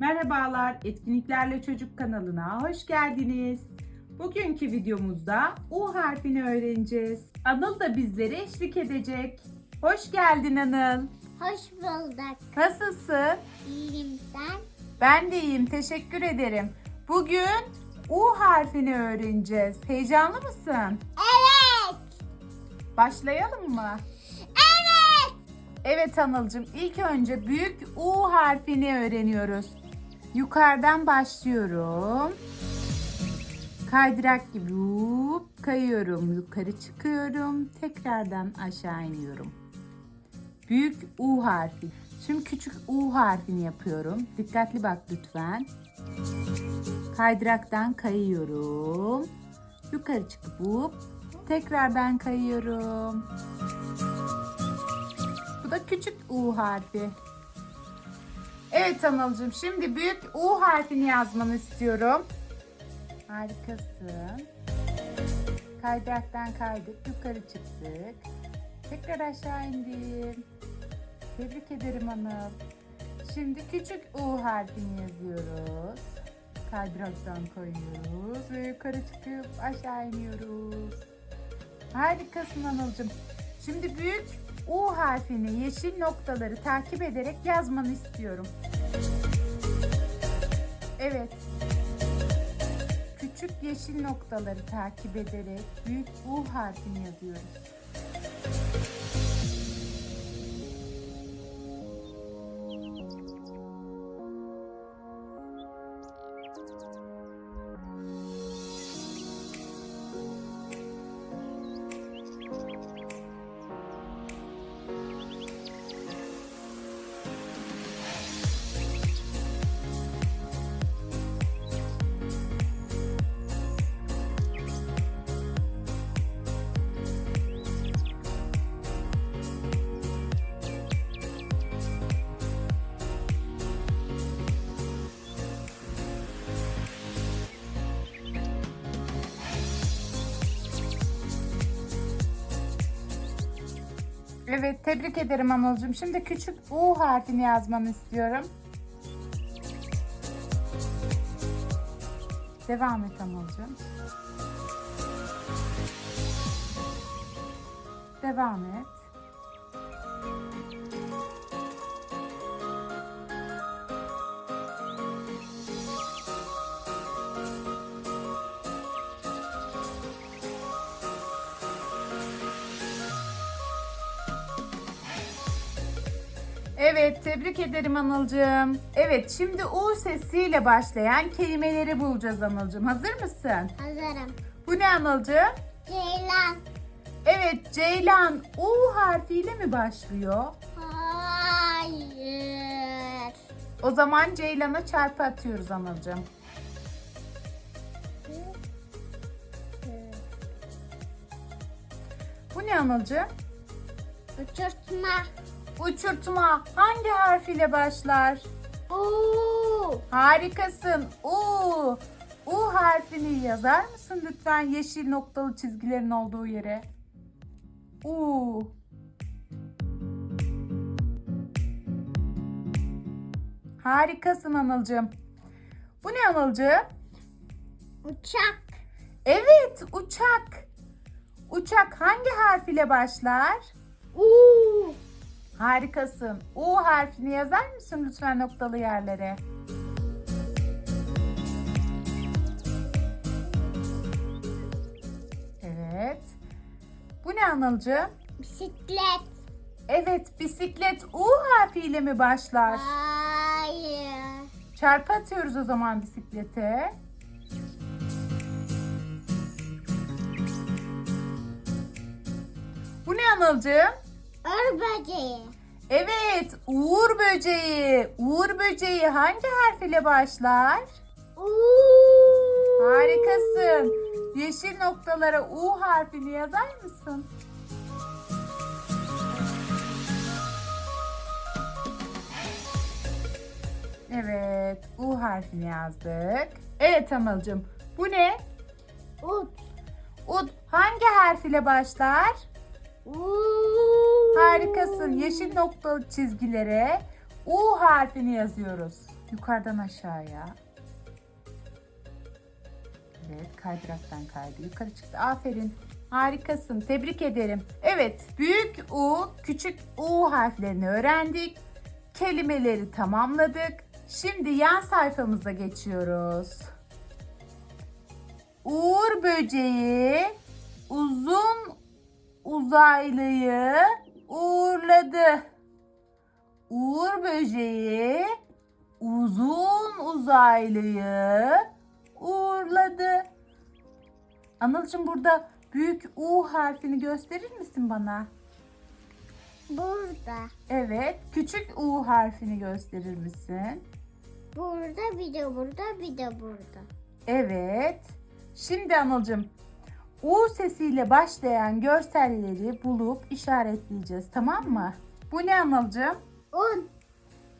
Merhabalar, Etkinliklerle Çocuk kanalına hoş geldiniz. Bugünkü videomuzda U harfini öğreneceğiz. Anıl da bizlere eşlik edecek. Hoş geldin Anıl. Hoş bulduk. Nasılsın? İyiyim sen. Ben de iyiyim, teşekkür ederim. Bugün U harfini öğreneceğiz. Heyecanlı mısın? Evet. Başlayalım mı? Evet. Evet Anılcım, ilk önce büyük U harfini öğreniyoruz. Yukarıdan başlıyorum. Kaydırak gibi hop kayıyorum. Yukarı çıkıyorum. Tekrardan aşağı iniyorum. Büyük U harfi. Şimdi küçük U harfini yapıyorum. Dikkatli bak lütfen. Kaydıraktan kayıyorum. Yukarı çıkıp hop tekrardan kayıyorum. Bu da küçük U harfi. Evet Anılcığım şimdi büyük U harfini yazmanı istiyorum. Harikasın. Kaydıraktan kaydık, yukarı çıktık. Tekrar aşağı indim. Tebrik ederim Anıl. Şimdi küçük U harfini yazıyoruz. Kaydıraktan kayıyoruz ve yukarı çıkıp aşağı iniyoruz. Harikasın Anılcığım. Şimdi büyük U harfini yeşil noktaları takip ederek yazmanı istiyorum. Evet. Küçük yeşil noktaları takip ederek büyük U harfini yazıyoruz. Evet, tebrik ederim Anılcığım. Şimdi küçük U harfini yazmanı istiyorum. Devam et Anılcığım. Devam et. Evet, tebrik ederim Anılcığım. Evet, şimdi U sesiyle başlayan kelimeleri bulacağız Anılcığım. Hazır mısın? Hazırım. Bu ne Anılcığım? Ceylan. Evet, Ceylan U harfiyle mi başlıyor? Hayır. O zaman Ceylan'a çarpı atıyoruz Anılcığım. Bu ne Anılcığım? Uçurtma. Uçurtma hangi harfiyle başlar? Oo. Harikasın. U. U harfini yazar mısın lütfen yeşil noktalı çizgilerin olduğu yere? U. Harikasın Anılcığım. Bu ne Anılcığım? Uçak. Evet, uçak. Uçak hangi harf ile başlar? Oo. Harikasın. U harfini yazar mısın lütfen noktalı yerlere? Evet. Bu ne Anılcığım? Bisiklet. Evet, bisiklet U harfiyle mi başlar? Hayır. Çarpı atıyoruz o zaman bisiklete. Bu ne Anılcığım? Ör böceği. Evet, Uğur böceği. Uğur böceği hangi harf ile başlar? Oo. Harikasın. Yeşil noktalara U harfini yazar mısın? Evet, U harfini yazdık. Evet Amalcığım, bu ne? Ut. Ud hangi harf ile başlar? Oo. Harikasın. Yeşil noktalı çizgilere U harfini yazıyoruz. Yukarıdan aşağıya. Evet kaydıraktan kaydı. Yukarı çıktı. Aferin. Harikasın. Tebrik ederim. Evet. Büyük U, küçük U harflerini öğrendik. Kelimeleri tamamladık. Şimdi yan sayfamıza geçiyoruz. Uğur böceği uzun uzaylıyı uğurladı. Uğur böceği uzun uzaylıyı uğurladı. Anılcığım burada büyük U harfini gösterir misin bana? Burada. Evet. Küçük U harfini gösterir misin? Burada bir de burada bir de burada. Evet. Şimdi Anılcığım U sesiyle başlayan görselleri bulup işaretleyeceğiz tamam mı? Bu ne Anılcığım? Un.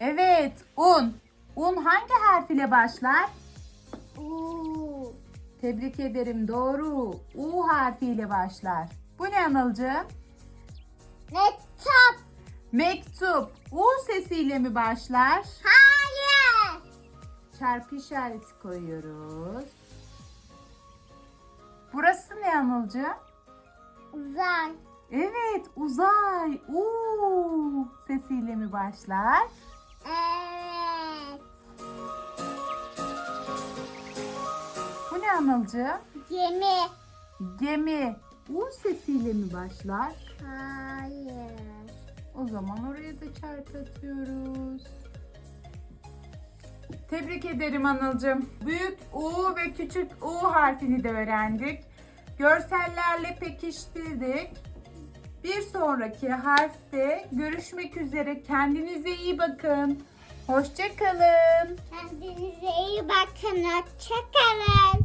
Evet un. Un hangi harf ile başlar? U. Tebrik ederim doğru. U harfiyle başlar. Bu ne Anılcığım? Laptop. Mektup. U sesiyle mi başlar? Hayır. Çarpı işareti koyuyoruz. Burası ne Anılcığım? Uzay. Evet uzay. U sesiyle mi başlar? Evet. Bu ne Anılcığım? Gemi. Gemi. U sesiyle mi başlar? Hayır. O zaman oraya da çarpı atıyoruz. Tebrik ederim Anılcığım. Büyük U ve küçük U harfini de öğrendik. Görsellerle pekiştirdik. Bir sonraki harfte görüşmek üzere. Kendinize iyi bakın. Hoşçakalın. Kendinize iyi bakın. Hoşçakalın.